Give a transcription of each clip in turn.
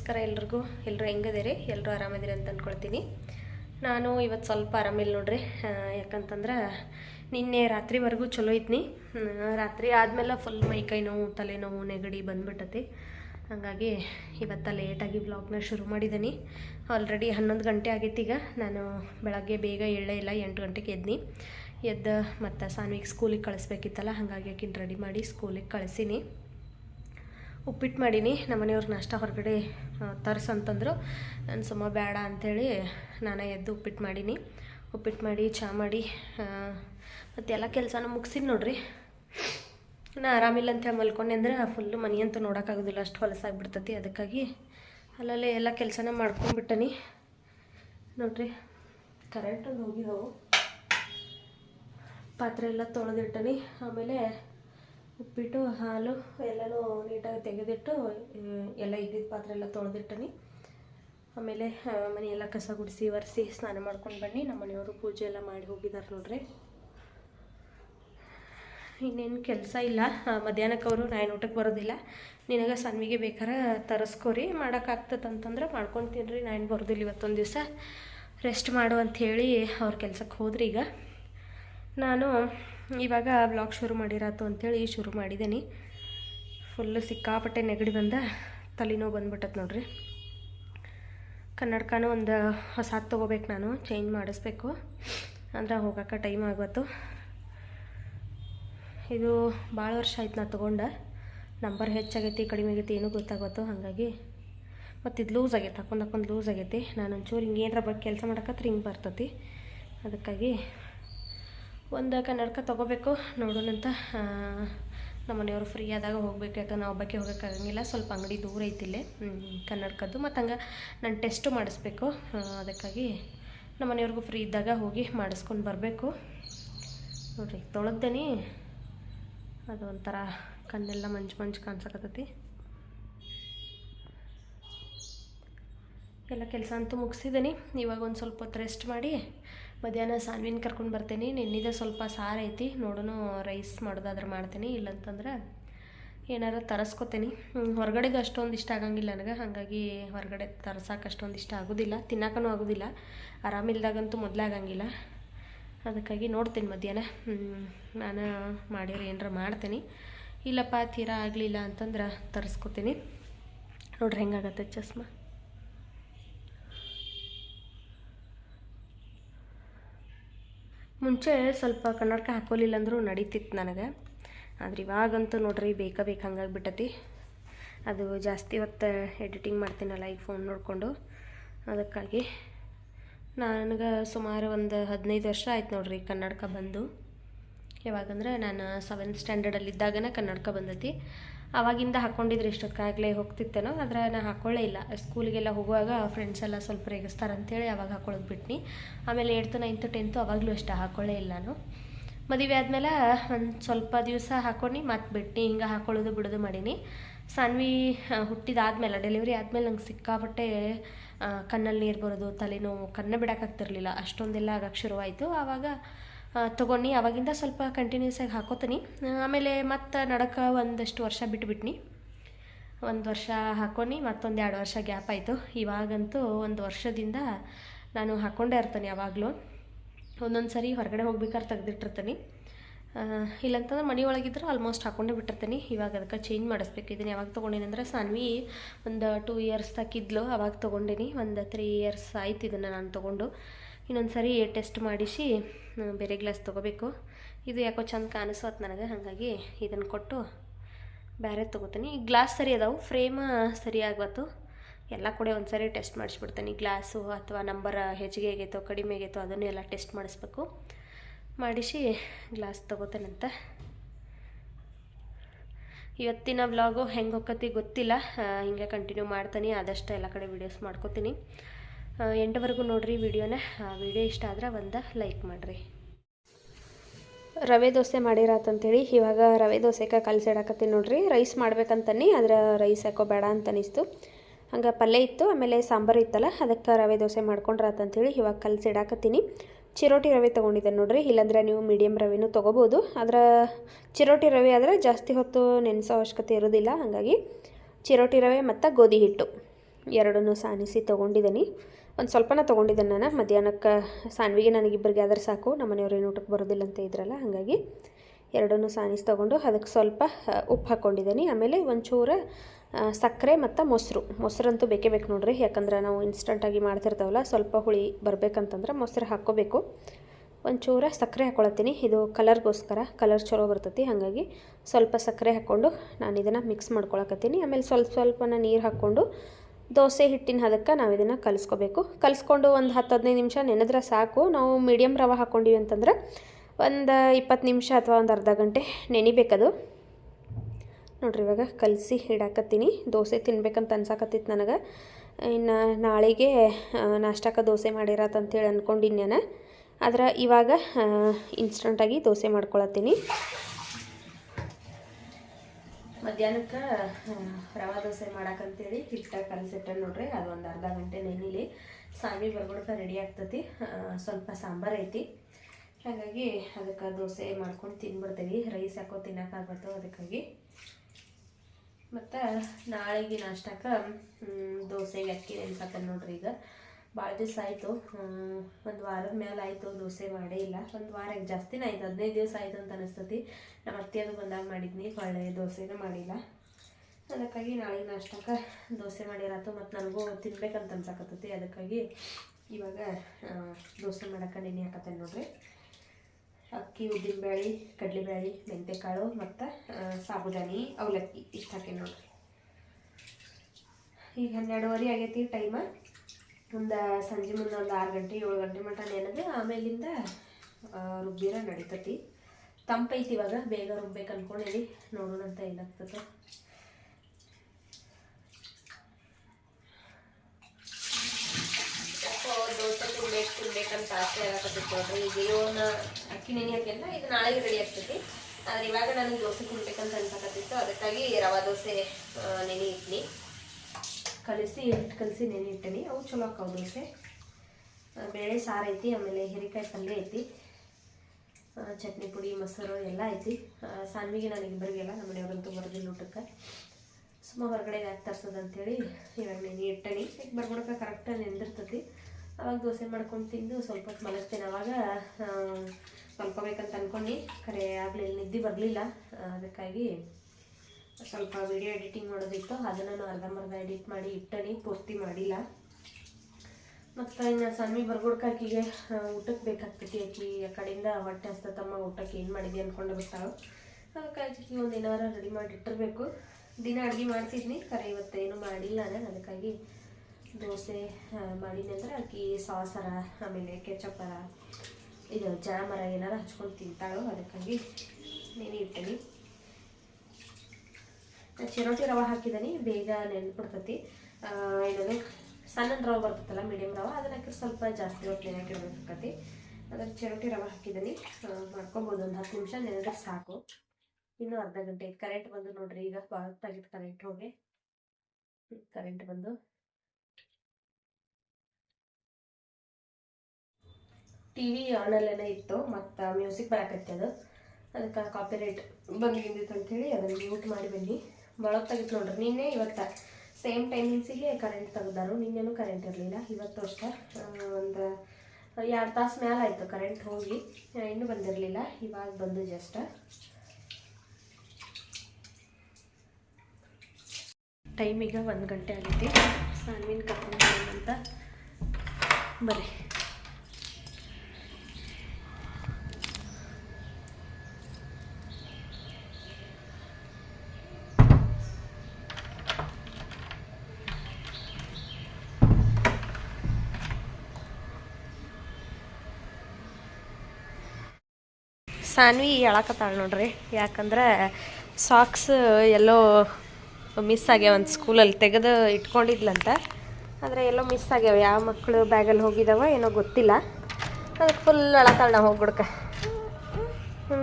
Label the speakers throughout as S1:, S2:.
S1: ನಮಸ್ಕಾರ ಎಲ್ರಿಗೂ. ಎಲ್ಲರೂ ಹೆಂಗದಿರಿ ಎಲ್ಲರೂ ಆರಾಮಿದ್ದೀರಿ ಅಂತ ಅಂದ್ಕೊಳ್ತೀನಿ ನಾನು ಇವತ್ತು ಸ್ವಲ್ಪ ಆರಾಮಿಲ್ಲ ನೋಡ್ರಿ. ಯಾಕಂತಂದ್ರೆ ನಿನ್ನೆ ರಾತ್ರಿವರೆಗೂ ಚಲೋ ಇದ್ನಿ ರಾತ್ರಿ ಆದಮೇಲೆ ಫುಲ್ ಮೈಕೈ ನೋವು ತಲೆನೋವು ನೆಗಡಿ ಬಂದ್ಬಿಟ್ಟತಿ. ಹಾಗಾಗಿ ಇವತ್ತ ಲೇಟಾಗಿ ಬ್ಲಾಗ್ನ ಶುರು ಮಾಡಿದ್ದೀನಿ ಆಲ್ರೆಡಿ ಹನ್ನೊಂದು ಗಂಟೆ ಆಗೈತಿ ಈಗ. ನಾನು ಬೆಳಗ್ಗೆ ಬೇಗ ಏಳೇ ಇಲ್ಲ, ಎಂಟು ಗಂಟೆಗೆ ಎದ್ನಿ. ಎದ್ದು ಮತ್ತು ಸಾನ್ವಿಗೆ ಸ್ಕೂಲಿಗೆ ಕಳಿಸ್ಬೇಕಿತ್ತಲ್ಲ, ಹಾಗಾಗಿ ಆಕಿನ ರೆಡಿ ಮಾಡಿ ಸ್ಕೂಲಿಗೆ ಕಳಿಸೀನಿ. ಉಪ್ಪಿಟ್ಟು ಮಾಡೀನಿ. ಮನೆಯವ್ರಿಗೆ ನಾಷ್ಟ ಹೊರಗಡೆ ತರ್ಸ ಅಂತಂದರು ನಾನು ಸುಮ್ಮ ಬೇಡ ಅಂಥೇಳಿ ನಾನೇ ಎದ್ದು ಉಪ್ಪಿಟ್ಟು ಮಾಡೀನಿ. ಉಪ್ಪಿಟ್ಟು ಮಾಡಿ ಚಹಾ ಮಾಡಿ ಮತ್ತು ಎಲ್ಲ ಕೆಲಸನೂ ಮುಗಿಸಿದ್ ನೋಡ್ರಿ. ನಾ ಆರಾಮಿಲ್ಲ ಅಂತ ಮಲ್ಕೊಂಡೆ ಅಂದ್ರೆ ಫುಲ್ಲು ಮನೆಯಂತೂ ನೋಡೋಕ್ಕಾಗೋದಿಲ್ಲ. ಅಷ್ಟು ಹೊಲಸಾಗ್ಬಿಡ್ತತಿ ಅದಕ್ಕಾಗಿ ಅಲ್ಲಲ್ಲೇ ಎಲ್ಲ ಕೆಲಸನ ಮಾಡ್ಕೊಂಡ್ಬಿಟ್ಟನಿ. ನೋಡ್ರಿ ಕರೆಂಟಲ್ಲಿ ಹೋಗಿದ್ದವು ಪಾತ್ರೆ ಎಲ್ಲ ತೊಳೆದಿಟ್ಟನಿ. ಆಮೇಲೆ ಉಪ್ಪಿಟ್ಟು, ಹಾಲು ಎಲ್ಲನೂ ನೀಟಾಗಿ ತೆಗೆದಿಟ್ಟು ಎಲ್ಲ ಇದ್ದಿದ್ದ ಪಾತ್ರೆ ಎಲ್ಲ ತೊಳೆದಿಟ್ಟನಿ. ಆಮೇಲೆ ಮನೆಯೆಲ್ಲ ಕಸ ಗುಡಿಸಿ, ಒರೆಸಿ ಸ್ನಾನ ಮಾಡ್ಕೊಂಡು ಬನ್ನಿ. ನಮ್ಮ ಮನೆಯವರು ಪೂಜೆ ಎಲ್ಲ ಮಾಡಿ ಹೋಗಿದ್ದಾರೆ ನೋಡ್ರಿ. ಇನ್ನೇನು ಕೆಲಸ ಇಲ್ಲ. ಮಧ್ಯಾಹ್ನಕ್ಕೆ ಅವರು ನಾನು ಊಟಕ್ಕೆ ಬರೋದಿಲ್ಲ. ನಿನಗೆ ಸನ್ವಿಗೆ ಬೇಕಾರೆ ತರಿಸ್ಕೊರಿ. ಮಾಡೋಕ್ಕಾಗ್ತದೆ ಅಂತಂದ್ರೆ ಮಾಡ್ಕೊಂಡು ತಿನ್ರಿ ನಾನು ಬರೋದಿಲ್ಲ ಇವತ್ತೊಂದು ದಿವಸ. ರೆಸ್ಟ್ ಮಾಡು ಅಂಥೇಳಿ ಅವ್ರ ಕೆಲ್ಸಕ್ಕೆ ಹೋದ್ರಿ ಈಗ. ನಾನು ಇವಾಗ ಬ್ಲಾಗ್ ಶುರು ಮಾಡಿರಾತು ಅಂಥೇಳಿ ಶುರು ಮಾಡಿದ್ದೀನಿ ಫುಲ್ಲು ಸಿಕ್ಕಾಪಟ್ಟೆ ನೆಗಡಿ ಬಂದ ತಲೆನೋವು ಬಂದ್ಬಿಟ್ಟತ್ ನೋಡ್ರಿ. ಕನ್ನಡಕನೂ ಒಂದು ಹೊಸಾದು ತೊಗೋಬೇಕು ನಾನು ಚೇಂಜ್ ಮಾಡಿಸ್ಬೇಕು. ಅಂದ್ರೆ ಹೋಗೋಕೆ ಟೈಮ್ ಆಗೋತ್ತು ಇದು ಭಾಳ ವರ್ಷ ಆಯ್ತು ನಾ ತೊಗೊಂಡೆ. ನಂಬರ್ ಹೆಚ್ಚಾಗೈತಿ, ಕಡಿಮೆ ಆಗೈತಿ, ಏನೂ ಗೊತ್ತಾಗತ್ತು ಹಾಗಾಗಿ ಮತ್ತು ಇದು ಲೂಸ್ ಆಗೈತೆ, ಹಾಕೊಂಡು ಹಾಕೊಂಡು ಲೂಸ್ ಆಗೈತಿ. ನಾನು ಒಂಚೂರು ಹಿಂಗೆ ಏನಾರ ಬಗ್ಗೆ ಕೆಲಸ ಮಾಡಕತ್ರ ಹಿಂಗೆ ಬರ್ತತಿ. ಅದಕ್ಕಾಗಿ ಒಂದು ಕನ್ನಡಕ ತೊಗೋಬೇಕು ನೋಡೋಣಂತ ನಮ್ಮ ಮನೆಯವರು ಫ್ರೀ ಆದಾಗ ಹೋಗ್ಬೇಕು, ಯಾಕಂದ್ರೆ ನಾವು ಒಬ್ಬಕ್ಕೆ ಹೋಗೋಕ್ಕಾಗಂಗಿಲ್ಲ. ಸ್ವಲ್ಪ ಅಂಗಡಿ ದೂರ ಐತಿಲ್ಲೇ ಕನ್ನಡಕದ್ದು. ಮತ್ತು ಹಂಗೆ ನಾನು ಟೆಸ್ಟು ಮಾಡಿಸ್ಬೇಕು. ಅದಕ್ಕಾಗಿ ನಮ್ಮ ಮನೆಯವ್ರಿಗೂ ಫ್ರೀ ಇದ್ದಾಗ ಹೋಗಿ ಮಾಡಿಸ್ಕೊಂಡು ಬರಬೇಕು. ನೋಡಿರಿ ತೊಳೆದ್ದೇನೆ ಅದು ಒಂಥರ ಕಣ್ಣೆಲ್ಲ ಮಂಜು ಮಂಜು ಕಾಣಿಸಕತ್ತೈತಿ. ಎಲ್ಲ ಕೆಲಸ ಅಂತೂ ಮುಗಿಸಿದ್ದೀನಿ ಇವಾಗ ಒಂದು ಸ್ವಲ್ಪ ಹೊತ್ತು ರೆಸ್ಟ್ ಮಾಡಿ ಮಧ್ಯಾಹ್ನ ಸಾನ್ವಿನ ಕರ್ಕೊಂಡು ಬರ್ತೀನಿ, ನಿನ್ನಿದೆ ಸ್ವಲ್ಪ ಸಾರು ಐತಿ ನೋಡೋಣ ರೈಸ್ ಮಾಡೋದಾದ್ರೆ ಮಾಡ್ತೀನಿ, ಇಲ್ಲಂತಂದ್ರೆ ಏನಾರ ತರಿಸ್ಕೊತೀನಿ. ಹೊರಗಡೆಗೆ ಅಷ್ಟೊಂದು ಇಷ್ಟ ಆಗಂಗಿಲ್ಲ ನನಗೆ, ಹಾಗಾಗಿ ಹೊರಗಡೆ ತರ್ಸಕ್ಕೆ ಅಷ್ಟೊಂದು ಇಷ್ಟ ಆಗೋದಿಲ್ಲ ತಿನ್ನಕ್ಕೂ ಆಗೋದಿಲ್ಲ, ಆರಾಮಿಲ್ದಾಗಂತೂ ಮೊದಲೇ ಆಗಂಗಿಲ್ಲ. ಅದಕ್ಕಾಗಿ ನೋಡ್ತೀನಿ ಮಧ್ಯಾಹ್ನ. ನಾನು ಮಾಡಿರೋ ಏನಾರ ಮಾಡ್ತೀನಿ. ಇಲ್ಲಪ್ಪ, ತೀರಾ ಆಗಲಿಲ್ಲ ಅಂತಂದ್ರೆ ತರಿಸ್ಕೊತೀನಿ. ನೋಡ್ರಿ ಹೆಂಗಾಗತ್ತೆ ಚಸ್ಮಾ. ಮುಂಚೆ ಸ್ವಲ್ಪ ಕನ್ನಡಕ ಹಾಕೋಲಿಲ್ಲ ಅಂದರೂ ನಡೀತಿತ್ತು ನನಗೆ. ಆದ್ರೆ ಇವಾಗಂತೂ ನೋಡ್ರಿ ಬೇಕಾ ಬೇಕು ಹಂಗಾಗ್ಬಿಟ್ಟತಿ. ಅದು ಜಾಸ್ತಿ ಹೊತ್ತು ಎಡಿಟಿಂಗ್ ಮಾಡ್ತೀನಲ್ಲ ಈಗ ಫೋನ್ ನೋಡಿಕೊಂಡು. ಅದಕ್ಕಾಗಿ ನನಗೆ ಸುಮಾರು ಒಂದು ಹದಿನೈದು ವರ್ಷ ಆಯ್ತು ನೋಡ್ರಿ ಕನ್ನಡಕ ಬಂದು. ಯಾವಾಗಂದ್ರೆ ನಾನು ಸೆವೆಂತ್ ಸ್ಟ್ಯಾಂಡರ್ಡಲ್ಲಿದ್ದಾಗನೇ ಕನ್ನಡಕ ಬಂದೈತಿ. ಆವಾಗಿಂದ ಹಾಕ್ಕೊಂಡಿದ್ರೆ ಇಷ್ಟೊತ್ತಾಗಲೇ ಹೋಗ್ತಿತ್ತೇನೋ, ಆದರೆ ನಾನು ಹಾಕ್ಕೊಳ್ಳೇ ಇಲ್ಲ. ಸ್ಕೂಲಿಗೆಲ್ಲ ಹೋಗುವಾಗ ಫ್ರೆಂಡ್ಸ್ ಎಲ್ಲ ಸ್ವಲ್ಪ ರೇಗಿಸ್ತಾರೆ ಅಂತೇಳಿ ಅವಾಗ ಹಾಕೊಳ್ಳೋದು ಬಿಟ್ನಿ. ಆಮೇಲೆ ಏಳ್ತು ನೈನ್ತು ಟೆಂತು ಆವಾಗಲೂ ಅಷ್ಟೇ ಹಾಕ್ಕೊಳ್ಳೇ ಇಲ್ಲ ನಾನು. ಮದುವೆ ಆದಮೇಲೆ ಒಂದು ಸ್ವಲ್ಪ ದಿವಸ ಹಾಕೊಂಡು ಮತ್ತೆ ಬಿಟ್ಟು ಹಿಂಗೆ ಹಾಕೊಳ್ಳೋದು ಬಿಡೋದು ಮಾಡೀನಿ. ಸಾನ್ವಿ ಹುಟ್ಟಿದಾದ್ಮೇಲೆ ಡೆಲಿವರಿ ಆದಮೇಲೆ ನಂಗೆ ಸಿಕ್ಕಾಪಟ್ಟೆ ಕಣ್ಣಲ್ಲಿ ನೀರು ಬರೋದು, ತಲೆನೋವು, ಕಣ್ಣು ಬಿಡೋಕ್ಕಾಗ್ತಿರ್ಲಿಲ್ಲ ಅಷ್ಟೊಂದೆಲ್ಲ ಆಗಕ್ಕೆ ಶುರುವಾಯಿತು. ಆವಾಗ ತೊಗೊಂಡು ಅವಾಗಿಂದ ಸ್ವಲ್ಪ ಕಂಟಿನ್ಯೂಸ್ ಆಗಿ ಹಾಕೋತೀನಿ. ಆಮೇಲೆ ಮತ್ತೆ ನಡಕ ಒಂದಷ್ಟು ವರ್ಷ ಬಿಟ್ಬಿಟ್ನಿ. ಒಂದು ವರ್ಷ ಹಾಕೊಂಡು ಮತ್ತೊಂದು ಎರಡು ವರ್ಷ ಗ್ಯಾಪ್ ಆಯಿತು. ಇವಾಗಂತೂ ಒಂದು ವರ್ಷದಿಂದ ನಾನು ಹಾಕ್ಕೊಂಡೇ ಇರ್ತೀನಿ ಯಾವಾಗಲೂ. ಒಂದೊಂದು ಸರಿ ಹೊರಗಡೆ ಹೋಗ್ಬೇಕಾದ್ರೆ ತೆಗೆದಿಟ್ಟಿರ್ತೀನಿ. ಇಲ್ಲಂತಂದ್ರೆ ಮನೆ ಒಳಗಿದ್ರೆ ಆಲ್ಮೋಸ್ಟ್ ಹಾಕ್ಕೊಂಡೇ ಬಿಟ್ಟಿರ್ತೀನಿ. ಇವಾಗ ಅದಕ್ಕೆ ಚೇಂಜ್ ಮಾಡಿಸ್ಬೇಕು. ಇದನ್ನು ಯಾವಾಗ ತೊಗೊಂಡೇನಿ ಅಂದರೆ ಸಾನ್ವಿ ಒಂದು ಟೂ ಇಯರ್ಸ್ ತಕ್ಕಿದ್ಲು ಅವಾಗ ತೊಗೊಂಡೀನಿ. ಒಂದು ತ್ರೀ ಇಯರ್ಸ್ ಆಯ್ತು ಇದನ್ನು ನಾನು ತೊಗೊಂಡು. ಇನ್ನೊಂದು ಸರಿ ಟೆಸ್ಟ್ ಮಾಡಿಸಿ ಬೇರೆ ಗ್ಲಾಸ್ ತೊಗೋಬೇಕು. ಇದು ಯಾಕೋ ಚಂದ ಕಾಣಿಸೋತ್ ನನಗೆ, ಹಾಗಾಗಿ ಇದನ್ನು ಕೊಟ್ಟು ಬೇರೆ ತೊಗೋತೀನಿ. ಈ ಗ್ಲಾಸ್ ಸರಿ ಅದಾವು ಫ್ರೇಮ್ ಸರಿ ಆಗ್ಬತ್ತು ಎಲ್ಲ ಕೂಡ ಒಂದು ಸರಿ ಟೆಸ್ಟ್ ಮಾಡಿಸ್ಬಿಡ್ತೀನಿ. ಗ್ಲಾಸು ಅಥವಾ ನಂಬರ್ ಹೆಚ್ಚಿಗೆ ಆಗೈತೋ, ಕಡಿಮೆ ಆಗೈತೋ, ಅದನ್ನು ಎಲ್ಲ ಟೆಸ್ಟ್ ಮಾಡಿಸ್ಬೇಕು. ಮಾಡಿಸಿ ಗ್ಲಾಸ್ ತೊಗೋತೇನಂತ. ಇವತ್ತಿನ ವ್ಲಾಗು ಹೆಂಗೆ ಹೋಗತಿ ಗೊತ್ತಿಲ್ಲ. ಹಿಂಗೆ ಕಂಟಿನ್ಯೂ ಮಾಡ್ತೀನಿ. ಆದಷ್ಟು ಎಲ್ಲ ಕಡೆ ವೀಡಿಯೋಸ್ ಮಾಡ್ಕೋತೀನಿ. ಎಂಟವರೆಗೂ ನೋಡ್ರಿ ವಿಡಿಯೋನ. ವಿಡಿಯೋ ಇಷ್ಟ ಆದ್ರೆ ಒಂದು ಲೈಕ್ ಮಾಡಿರಿ. ರವೆ ದೋಸೆ ಮಾಡಿರತ್ತಂತೇಳಿ ಇವಾಗ ರವೆ ದೋಸೆಗೆ ಕಲಸಿಡಾಕತ್ತೀನಿ ನೋಡ್ರಿ. ರೈಸ್ ಮಾಡ್ಬೇಕಂತನಿ ಆದ್ರೆ ರೈಸ್ ಹಾಕೋ ಬೇಡ ಅಂತ ಅನಿಸ್ತು ಹಂಗೆ ಪಲ್ಯ ಇತ್ತು, ಆಮೇಲೆ ಸಾಂಬಾರು ಇತ್ತಲ್ಲ, ಅದಕ್ಕೆ ರವೆ ದೋಸೆ ಮಾಡ್ಕೊಂಡ್ರಾತಂತೇಳಿ ಇವಾಗ ಕಲಸಿಡಾಕತ್ತೀನಿ. ಚಿರೋಟಿ ರವೆ ತೊಗೊಂಡಿದ್ದೆ ನೋಡ್ರಿ, ಇಲ್ಲಾಂದರೆ ನೀವು ಮೀಡಿಯಮ್ ರವೆನೂ ತೊಗೋಬೋದು. ಆದ್ರೆ ಚಿರೋಟಿ ರವೆ ಆದರೆ ಜಾಸ್ತಿ ಹೊತ್ತು ನೆನೆಸೋ ಅವಶ್ಯಕತೆ ಇರೋದಿಲ್ಲ, ಹಾಗಾಗಿ ಚಿರೋಟಿ ರವೆ ಮತ್ತು ಗೋಧಿ ಹಿಟ್ಟು ಎರಡನ್ನೂ ಸಾನಿಸಿ ತೊಗೊಂಡಿದ್ದೀನಿ. ಒಂದು ಸ್ವಲ್ಪನ ತೊಗೊಂಡಿದ್ದೆ ನಾನು. ಮಧ್ಯಾಹ್ನಕ್ಕೆ ಸಾನ್ವಿಗೆ ನನಗಿಬ್ಬರಿಗೆ ಆದ್ರೆ ಸಾಕು. ನಮ್ಮ ಮನೆಯವ್ರು ಏನು ಊಟಕ್ಕೆ ಬರೋದಿಲ್ಲ ಅಂತ ಇದ್ರಲ್ಲ, ಹಾಗಾಗಿ ಎರಡನ್ನೂ ಸಾನಿಸ್ ತೊಗೊಂಡು ಅದಕ್ಕೆ ಸ್ವಲ್ಪ ಉಪ್ಪು ಹಾಕ್ಕೊಂಡಿದ್ದೀನಿ ಆಮೇಲೆ ಒಂಚೂರು ಸಕ್ಕರೆ ಮತ್ತು ಮೊಸರು. ಮೊಸರಂತೂ ಬೇಕೇ ಬೇಕು ನೋಡ್ರಿ. ಯಾಕಂದ್ರೆ ನಾವು ಇನ್ಸ್ಟಂಟಾಗಿ ಮಾಡ್ತಿರ್ತಾವಲ್ಲ, ಸ್ವಲ್ಪ ಹುಳಿ ಬರಬೇಕಂತಂದ್ರೆ ಮೊಸರು ಹಾಕ್ಕೋಬೇಕು. ಒಂಚೂರು ಸಕ್ಕರೆ ಹಾಕ್ಕೊಳತ್ತೀನಿ. ಇದು ಕಲರ್ಗೋಸ್ಕರ, ಕಲರ್ ಚಲೋ ಬರ್ತೈತಿ. ಹಾಗಾಗಿ ಸ್ವಲ್ಪ ಸಕ್ಕರೆ ಹಾಕ್ಕೊಂಡು ನಾನು ಇದನ್ನು ಮಿಕ್ಸ್ ಮಾಡ್ಕೊಳಕತ್ತೀನಿ. ಆಮೇಲೆ ಸ್ವಲ್ಪ ಸ್ವಲ್ಪನ ನೀರು ಹಾಕ್ಕೊಂಡು ದೋಸೆ ಹಿಟ್ಟಿನ ಹದಕ್ಕೆ ನಾವು ಇದನ್ನು ಕಲಿಸ್ಕೋಬೇಕು. ಕಲಿಸ್ಕೊಂಡು ಒಂದು ಹತ್ತು ಹದಿನೈದು ನಿಮಿಷ ನೆನೆದ್ರೆ ಸಾಕು. ನಾವು ಮೀಡಿಯಮ್ ರವೆ ಹಾಕ್ಕೊಂಡಿವಿ ಅಂತಂದ್ರೆ ಒಂದು ಇಪ್ಪತ್ತು ನಿಮಿಷ ಅಥವಾ ಒಂದು ಅರ್ಧ ಗಂಟೆ ನೆನಿಬೇಕದು. ನೋಡ್ರಿ ಇವಾಗ ಕಲಸಿ ಹಿಡಾಕತ್ತೀನಿ ದೋಸೆ ತಿನ್ಬೇಕಂತ ಅನ್ಸಾಕತ್ತಿತ್ತು ನನಗೆ. ಇನ್ನು ನಾಳೆಗೆ ನಾಷ್ಟಕ್ಕೆ ದೋಸೆ ಮಾಡಿರತ್ತಂತೇಳಿ ಅಂದ್ಕೊಂಡಿನಿ ನಾನು. ಆದ್ರೆ ಇವಾಗ ಇನ್ಸ್ಟಂಟಾಗಿ ದೋಸೆ ಮಾಡ್ಕೊಳತ್ತೀನಿ. ಮಧ್ಯಾಹ್ನಕ್ಕೆ ರವೆ ದೋಸೆ ಮಾಡಕ್ಕಂತೇಳಿ ಹಿಟ್ಟಾಗಿ ಕಲಸಿಟ್ಟೆ ನೋಡ್ರಿ, ಅದು ಒಂದು ಅರ್ಧ ಗಂಟೆ ನೆನಿಲಿ. ಸಾಮಿ ಬರ್ಬಿಡ್ಕ ರೆಡಿ ಆಗ್ತತಿ ಸ್ವಲ್ಪ ಸಾಂಬಾರು ಐತಿ. ಹಾಗಾಗಿ ಅದಕ್ಕೆ ದೋಸೆ ಮಾಡ್ಕೊಂಡು ತಿನ್ಬಿಡ್ತೀವಿ. ರೈಸ್ ಹಾಕೋ ತಿನ್ನೋಕ್ಕಾಗತ್ತು ಅದಕ್ಕಾಗಿ. ಮತ್ತು ನಾಳೆಗೆ ನಾಷ್ಟಕ್ಕೆ ದೋಸೆಗೆ ಅಕ್ಕಿ ನೆನ್ಸಾಕ ನೋಡ್ರಿ ಈಗ. ಭಾಳ ದಿವಸ ಆಯಿತು ಒಂದು ವಾರದ ಮೇಲೆ ಆಯಿತು, ದೋಸೆ ಮಾಡೇ ಇಲ್ಲ. ಒಂದು ವಾರ ಜಾಸ್ತಿನೇ ಆಯ್ತು ಹದಿನೈದು ದಿವಸ ಆಯ್ತು ಅಂತ ಅನಿಸ್ತತಿ. ನಮ್ಮ ಅತ್ತೆಯದು ಬಂದಾಗ ಮಾಡಿದ್ನಿ ಒಳ್ಳೆ ದೋಸೆನೂ ಮಾಡಿಲ್ಲ. ಅದಕ್ಕಾಗಿ ನಾಳೆ ನಾಷ್ಟಕ್ಕೆ ದೋಸೆ ಮಾಡಿರತ್ತು ಮತ್ತು ನನಗೂ ತಿನ್ಬೇಕಂತ ಅನ್ಸಕತ್ತೈತಿ. ಅದಕ್ಕಾಗಿ ಇವಾಗ ದೋಸೆ ಮಾಡಕ್ಕೆ ನೆನೆ ಹಾಕತ್ತೆ ನೋಡ್ರಿ. ಅಕ್ಕಿ ಉದ್ದಿನಬೇಳೆ ಕಡಲೆಬೇಳೆ ಮೆಂತ್ಯಕಾಳು ಮತ್ತು ಸಾಬುದಾನಿ, ಅವಲಕ್ಕಿ ಇಷ್ಟು ಹಾಕಿ ನೋಡ್ರಿ. ಈಗ ಹನ್ನೆರಡುವರೆ ಆಗೈತಿ ಟೈಮ. ಒಂದು ಸಂಜೆ ಮುಂದೆ ಒಂದು ಆರು ಗಂಟೆ, ಏಳು ಗಂಟೆ ಮಟ್ಟ ನೆನೆದು ಆಮೇಲಿಂದ ರುಬ್ಬಿರ ನಡಿತತಿ. ತಂಪೈತಿ ಇವಾಗ, ಬೇಗ ರುಬ್ಬೇಕು ಅಂದ್ಕೊಂಡಿನಿ ನೋಡೋಣ ಅಂತ ಏನಾಗ್ತದೆ. ದೋಸೆ ತಿನ್ಬೇಕು ತಿನ್ಬೇಕಂತ ಆಸೆ ಆಗಕತ್ತೈತಿ ನೋಡ್ರಿ. ಈಗ ಇವನ್ನ ಅಕ್ಕಿ ನೆನೆ ಇದು ನಾಳೆಗೆ ರೆಡಿ ಆಗ್ತೈತಿ. ಆದ್ರೆ ಇವಾಗ ನನಗೆ ದೋಸೆ ತಿನ್ಬೇಕಂತ ಅನ್ಸಕತ್ತಿತ್ತು ಅದಕ್ಕಾಗಿ ರವಾ ದೋಸೆ ನೆನೆ ಇಟ್ನಿ. ಕಲಿಸಿ ಹಿಟ್ಟು ಕಲಿಸಿ ನೆನೆ ಇಟ್ಟಿನಿ. ಅವು ಚಲೋ ಆಕಾವು ದೋಸೆ. ಬೇಳೆ ಸಾರು ಐತಿ, ಆಮೇಲೆ ಹೀರೆಕಾಯಿ ಪಲ್ಯ ಐತಿ. ಚಟ್ನಿ ಪುಡಿ, ಮೊಸರು ಎಲ್ಲ ಐತಿ. ಸಾನ್ವಿಗೆ ನನಗೆ ಇಬ್ಬರಿಗೆಲ್ಲ ನಮ್ಮ ಮನೆಯವ್ರಂತೂ ಬರೋದಿಲ್ಲ ಊಟಕ್ಕೆ. ಸುಮ್ಮ ಹೊರಗಡೆ ಯಾಕೆ ತರ್ಸೋದು ಅಂತೇಳಿ ಇವಾಗ ನೆನೆ ಇಟ್ಟಣಿ ಈಗ ಬರ್ಬಿಡಕ್ಕೆ ಕರೆಕ್ಟಾಗಿ ನೆಂದಿರ್ತತಿ. ಅವಾಗ ದೋಸೆ ಮಾಡ್ಕೊಂಡು ತಿಂದು ಸ್ವಲ್ಪ ಹೊತ್ತು ಮಲಗ್ತೇನೆ. ಅವಾಗ ಮಲ್ಕೋಬೇಕಂತ ಅಂದ್ಕೊಂಡು ಖರೆ ಆಗಲಿಲ್ಲ, ನಿದ್ದೆ ಬರಲಿಲ್ಲ. ಅದಕ್ಕಾಗಿ ಸ್ವಲ್ಪ ವಿಡಿಯೋ ಎಡಿಟಿಂಗ್ ಮಾಡೋದಿತ್ತು, ಅದನ್ನು ನಾನು ಅರ್ಧಂಬರ್ಧ ಎಡಿಟ್ ಮಾಡಿ ಇಟ್ಟನಿ, ಪೂರ್ತಿ ಮಾಡಿಲ್ಲ. ಮತ್ತು ಇನ್ನು ಸಣ್ಣ ಬರ್ಗುಡ್ಕ ಆಕಿಗೆ ಊಟಕ್ಕೆ ಬೇಕಾಗ್ತೈತಿ ಆಕಿ, ಆ ಕಡೆಯಿಂದ ಹೊಟ್ಟೆ ಹಸ್ತತಮ್ಮ ಊಟಕ್ಕೆ ಏನು ಮಾಡಿದೆ ಅಂದ್ಕೊಂಡು ಬರ್ತಾಳೆ ಅದಕ್ಕಾಗಿ ಒಂದು ಏನಾರ ರೆಡಿ ಮಾಡಿ ಇಟ್ಟಿರಬೇಕು. ದಿನ ಅಡುಗೆ ಮಾಡ್ತಿದ್ನಿ, ಖರೆ ಇವತ್ತು ಏನು ಮಾಡಿಲ್ಲ ನಾನು, ಅದಕ್ಕಾಗಿ ದೋಸೆ ಮಾಡಿದ್ನಿ ಅಂದ್ರೆ ಆಕಿ ಸಾಸರ ಆಮೇಲೆ ಕೆಚಪ್ಪರ ಇದು ಜಾಮರ ಏನಾರ ಹಚ್ಕೊಂಡು ತಿಂತಾಳು, ಅದಕ್ಕಾಗಿ ನೀನು ಇಟ್ಟೀನಿ ಚಿರೋಟಿ ರವೆ ಹಾಕಿದ್ದೀನಿ ಬೇಗ ನೆನ್ಬಿಡ್ತೈತಿ ಆ, ಏನದು ಸಣ್ಣ ರವೆ ಬರ್ತೈತಲ್ಲ ಮೀಡಿಯಮ್ ರವೆ ಅದನ್ನ ಸ್ವಲ್ಪ ಜಾಸ್ತಿ ಹೊತ್ತು ನೆನೆಯಕ್ಕೆ ಇಡಬೇಕಾಕತಿ ಅದಕ್ಕೆ ಚಿರೋಟಿ ರವೆ ಹಾಕಿದ್ದೀನಿ ಮಾಡ್ಕೊಬೋದು ಒಂದು ಹತ್ತು ನಿಮಿಷ ನೆನೆದ್ರೆ ಸಾಕು. ಇನ್ನೂ ಅರ್ಧ ಗಂಟೆ ಕರೆಂಟ್ ಬಂದು ನೋಡ್ರಿ ಈಗ ಬಾತ್ತಾಗಿತ್ತು ಕರೆಂಟ್ ಹೋಗಿ. ಕರೆಂಟ್ ಬಂದು. ಟಿ ವಿ ಆನಲ್ಲೇನೆ ಇತ್ತು ಮತ್ತು ಮ್ಯೂಸಿಕ್ ಬರಕತ್ತೆ ಅದು. ಅದಕ್ಕೆ ಕಾಪಿ ಬಂದು ಅಂತ ಅಂಥೇಳಿ ಅದನ್ನು ಮ್ಯೂಟ್ ಮಾಡಿ ಬನ್ನಿ. ತೆಗಿತು ನೋಡ್ರಿ. ನಿನ್ನೆ ಇವತ್ತು ಸೇಮ್ ಟೈಮಿಂಗ್ಸಿಗೆ ಕರೆಂಟ್ ತೆಗ್ದಾರು. ನಿನ್ನೆನೂ ಕರೆಂಟ್ ಇರಲಿಲ್ಲ. ಇವತ್ತು ಅಷ್ಟೇ. ಒಂದು ಎರಡು ತಾಸು ಮೇಲೆ ಆಯಿತು ಕರೆಂಟ್ ಹೋಗಿ. ಇನ್ನೂ ಬಂದಿರಲಿಲ್ಲ. ಇವಾಗ ಬಂದು ಜಸ್ಟ್ ಟೈಮಿಗೆ ಒಂದು ಗಂಟೆ ಆಗೈತಿ. ಸಾನ್ವಿನ ಕರ್ಕೊಂಡು ಅಂತ ಬರ್ರಿ. ಸಾನ್ವಿ ಹೇಳಕತ್ತಾಳ ನೋಡ್ರಿ. ಯಾಕಂದ್ರೆ ಸಾಕ್ಸ್ ಎಲ್ಲೋ ಮಿಸ್ ಆಗ್ಯಾವ ಒಂದು ಸ್ಕೂಲಲ್ಲಿ ತೆಗೆದು ಇಟ್ಕೊಂಡಿದ್ಲಂತ. ಆದರೆ ಎಲ್ಲೋ ಮಿಸ್ ಆಗ್ಯಾವ. ಯಾವ ಮಕ್ಕಳು ಬ್ಯಾಗಲ್ಲಿ ಹೋಗಿದಾವ ಏನೋ ಗೊತ್ತಿಲ್ಲ. ಅದಕ್ಕೆ ಫುಲ್ ಅಳತಾಳ ನಾವು ಹೋಗ್ಬಿಡ್ಕ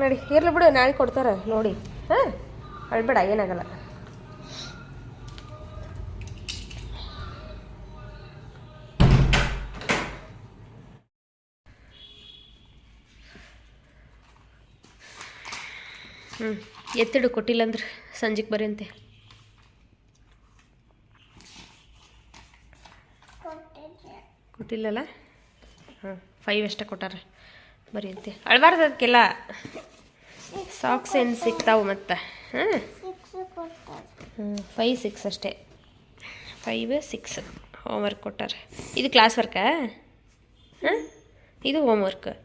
S1: ನೋಡಿ, ಇರ್ಲಿ ಬಿಡು, ನಾಳೆ ಕೊಡ್ತಾರೆ, ನೋಡಿ. ಹಾಂ ಅಳ್ಬೇಡ, ಏನಾಗಲ್ಲ. ಹ್ಞೂ ಎತ್ತಿಡು ಕೊಟ್ಟಿಲ್ಲ ಅಂದ್ರೆ ಸಂಜೆಗೆ ಬರೆಯಂತೆ ಕೊಟ್ಟಿಲ್ಲಲ್ಲ? ಹಾಂ ಫೈವ್ ಅಷ್ಟೇ ಕೊಟ್ಟಾರೆ. ಬರೆಯಂತೆ ಅಳ್ಬಾರ್ದು ಅದಕ್ಕೆಲ್ಲ ಸಾಕ್ಸ್ ಏನು ಸಿಗ್ತಾವೆ ಮತ್ತು? ಹಾಂ ಹ್ಞೂ ಫೈವ್ ಸಿಕ್ಸ್ ಅಷ್ಟೇ. ಫೈವ್ ಸಿಕ್ಸ್ ಹೋಮ್ವರ್ಕ್ ಕೊಟ್ಟಾರೆ. ಇದು ಕ್ಲಾಸ್ ವರ್ಕಾ ಹಾಂ ಇದು ಹೋಮ್ವರ್ಕ್
S2: ವರ್ಕ್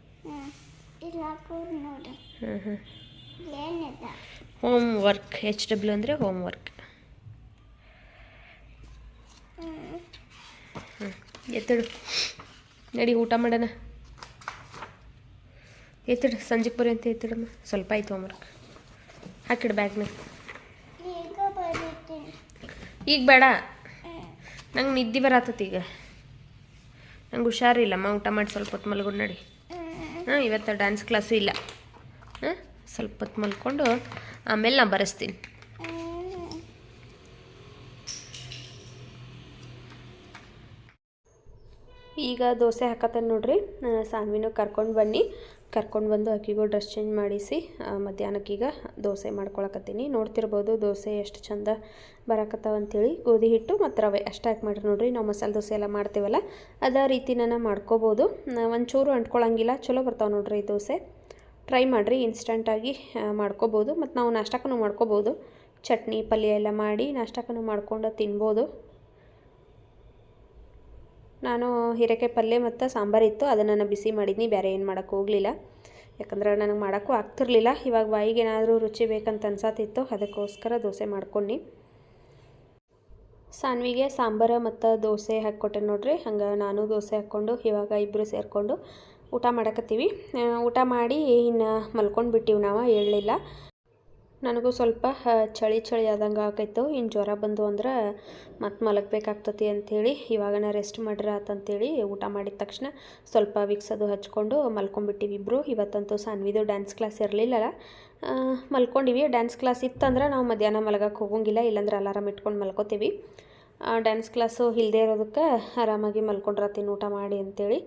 S1: ಹ್ಞೂ ಹ್ಞೂ
S2: ಏನಿಲ್ಲ
S1: ಹೋಮ್ ವರ್ಕ್ ಎಚ್ ಡಬ್ಲ್ಯೂ ಅಂದರೆ ಹೋಮ್ ವರ್ಕ್ ಎತ್ತಡು. ನಡಿ ಊಟ ಮಾಡೋಣ. ಎತ್ತಿಡು ಸಂಜೆಗೆ ಬರೀ ಅಂತ ಎತ್ತಿಡಮ್ಮ. ಸ್ವಲ್ಪ ಆಯ್ತು ಹೋಮ್ವರ್ಕ್ ಹಾಕಿಡು ಬ್ಯಾಗ್ನ
S2: ಈಗ
S1: ಬೇಡ? ನಂಗೆ ನಿದ್ದೆ ಬರತ್ತತಿ ಈಗ. ನಂಗೆ ಹುಷಾರಿಲ್ಲಮ್ಮ ಊಟ ಮಾಡಿ ಸ್ವಲ್ಪ ಹೊತ್ತು ಮಲಗೋಣ ನಡಿ. ಹಾಂ ಇವತ್ತು ಡ್ಯಾನ್ಸ್ ಕ್ಲಾಸು ಇಲ್ಲ. ಸ್ವಲ್ಪ ಹೊತ್ತು ಮಲ್ಕೊಂಡು ಆಮೇಲೆ ನಾನು ಬರೆಸ್ತೀನಿ. ಈಗ ದೋಸೆ ಹಾಕತ್ತೇನೆ ನೋಡ್ರಿ. ಸಾನ್ವಿನೂ ಕರ್ಕೊಂಡು ಬನ್ನಿ. ಕರ್ಕೊಂಡು ಬಂದು ಅಕ್ಕಿಗೂ ಡ್ರೆಸ್ ಚೇಂಜ್ ಮಾಡಿಸಿ ಮಧ್ಯಾಹ್ನಕ್ಕೀಗ ದೋಸೆ ಮಾಡ್ಕೊಳಕತ್ತೀನಿ. ನೋಡ್ತಿರ್ಬೋದು ದೋಸೆ ಎಷ್ಟು ಚಂದ ಬರಕತ್ತಾವ ಅಂತೇಳಿ. ಗೋಧಿ ಹಿಟ್ಟು ಮತ್ತು ರವೆ ಅಷ್ಟು ಹಾಕಿ ಮಾಡಿರಿ ನೋಡ್ರಿ. ನಾವು ಮಸಾಲೆ ದೋಸೆ ಎಲ್ಲ ಮಾಡ್ತೀವಲ್ಲ, ಅದೇ ರೀತಿ ನಾನು ಮಾಡ್ಕೋಬೋದು. ಒಂಚೂರು ಅಂಟ್ಕೊಳಂಗಿಲ್ಲ, ಚಲೋ ಬರ್ತಾವೆ ನೋಡ್ರಿ ದೋಸೆ. ಟ್ರೈ ಮಾಡಿರಿ ಇನ್ಸ್ಟಂಟಾಗಿ ಮಾಡ್ಕೋಬೋದು. ಮತ್ತು ನಾವು ನಾಷ್ಟಕ್ಕೂ ಮಾಡ್ಕೋಬೋದು. ಚಟ್ನಿ, ಪಲ್ಯ ಎಲ್ಲ ಮಾಡಿ ನಾಷ್ಟಕ್ಕೂ ಮಾಡ್ಕೊಂಡು ತಿನ್ಬೋದು. ನಾನು ಹೀರೆಕಾಯಿ ಪಲ್ಯ ಮತ್ತು ಸಾಂಬಾರು ಇತ್ತು. ಅದನ್ನು ನಾನು ಬಿಸಿ ಮಾಡಿದ್ನಿ ಬೇರೆ ಏನು ಮಾಡೋಕ್ಕೆ ಹೋಗಲಿಲ್ಲ. ಯಾಕಂದ್ರೆ ನನಗೆ ಮಾಡೋಕ್ಕೂ ಆಗ್ತಿರ್ಲಿಲ್ಲ. ಇವಾಗ ಬಾಯಿಗೆ ಏನಾದರೂ ರುಚಿ ಬೇಕಂತ ಅನ್ಸತ್ತಿತ್ತು ಅದಕ್ಕೋಸ್ಕರ ದೋಸೆ ಮಾಡ್ಕೊಂಡು ಸಾನ್ವಿಗೆ ಸಾಂಬಾರು ಮತ್ತು ದೋಸೆ ಹಾಕ್ಕೊಟ್ಟೆ ನೋಡಿರಿ. ಹಂಗೆ ನಾನು ದೋಸೆ ಹಾಕ್ಕೊಂಡು, ಇವಾಗ ಇಬ್ಬರು ಸೇರಿಕೊಂಡು ಊಟ ಮಾಡಕತ್ತೀವಿ. ಊಟ ಮಾಡಿ ಇನ್ನು ಮಲ್ಕೊಂಡು ಬಿಟ್ಟಿವಿ ನಾವು ಹೇಳಲಿಲ್ಲ ನನಗೂ ಸ್ವಲ್ಪ ಚಳಿ ಚಳಿ ಆದಂಗೆ ಆಕೈತು. ಇನ್ನು ಜ್ವರ ಬಂದು ಅಂದ್ರೆ ಮತ್ತೆ ಮಲಗಬೇಕಾಗ್ತತಿ ಅಂಥೇಳಿ ಇವಾಗನ ರೆಸ್ಟ್ ಮಾಡ್ರ ಆತಂತೇಳಿ ಊಟ ಮಾಡಿದ ತಕ್ಷಣ ಸ್ವಲ್ಪ ವಿಕ್ಸ್ ಅದು ಹಚ್ಕೊಂಡು ಮಲ್ಕೊಂಡ್ಬಿಟ್ಟಿವಿ ಇಬ್ಬರು ಇವತ್ತಂತೂ ಸಾನ್ವಿದು ಡ್ಯಾನ್ಸ್ ಕ್ಲಾಸ್ ಇರಲಿಲ್ಲಲ್ಲ ಮಲ್ಕೊಂಡಿವಿ. ಡ್ಯಾನ್ಸ್ ಕ್ಲಾಸ್ ಇತ್ತಂದ್ರೆ ನಾವು ಮಧ್ಯಾಹ್ನ ಮಲಗಕ್ಕೆ ಹೋಗೋಂಗಿಲ್ಲ. ಇಲ್ಲಾಂದ್ರೆ ಅಲಾರಾಮ್ ಇಟ್ಕೊಂಡು ಮಲ್ಕೋತೀವಿ. ಡ್ಯಾನ್ಸ್ ಕ್ಲಾಸು ಇಲ್ಲದೆ ಇರೋದಕ್ಕೆ ಆರಾಮಾಗಿ ಮಲ್ಕೊಂಡ್ರತೀನಿ ಊಟ ಮಾಡಿ ಅಂತೇಳಿ.